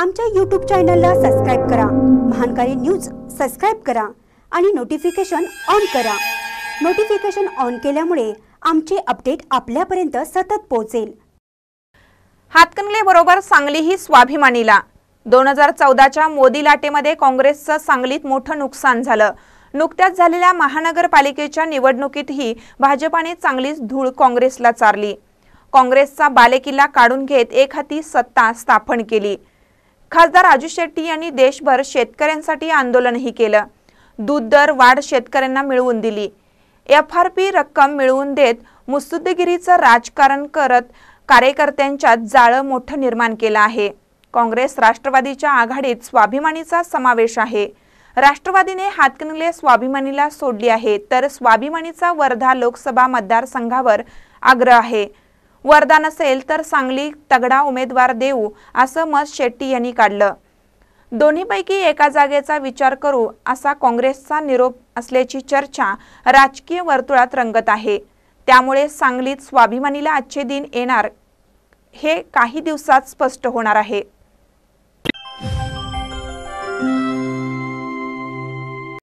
आमच्या यूट्यूब चॅनलला सबस्क्राईब करा. महानकारी न्यूज सबस्क्राईब करा आणि नोटिफिकेशन ऑन करा. नोटिफिकेशन ऑन केल्यामुळे आमचे अपडेट आपल्यापर्यंत सतत पोहोचेल. हातकणंगले बरोबर सांगलीही स्वाभिमानीला. दोन हजार चौदाच्या मोदी लाटेमध्ये काँग्रेसचं सांगलीत मोठं नुकसान झालं. नुकत्याच झालेल्या महानगरपालिकेच्या निवडणुकीतही भाजपाने चांगलीच धूळ काँग्रेसला चारली. काँग्रेसचा बालेकिल्ला काढून घेत एक हाती सत्ता स्थापन केली. खासदार राजू शेट्टी यांनी देशभर शेतकऱ्यांसाठी आंदोलनही केलं. दूध दर वाढ शेतकऱ्यांना मिळवून दिली. एफ आर पी रक्कम मिळवून देत मुत्सुद्देगिरीचं राजकारण करत कार्यकर्त्यांच्यात जाळं मोठं निर्माण केलं आहे. काँग्रेस राष्ट्रवादीच्या आघाडीत स्वाभिमानीचा समावेश आहे. राष्ट्रवादीने हातकणंगले स्वाभिमानीला सोडली आहे तर स्वाभिमानीचा वर्धा लोकसभा मतदारसंघावर आग्रह आहे. वरदान नसेल तर सांगली तगडा उमेदवार देऊ असं मत शेट्टी यांनी काढलं. दोन्हीपैकी एका जागेचा विचार करू असा काँग्रेसचा निरोप असल्याची चर्चा राजकीय वर्तुळात रंगत आहे. त्यामुळे सांगलीत स्वाभिमानीला आजचे दिन येणार हे काही दिवसात स्पष्ट होणार आहे.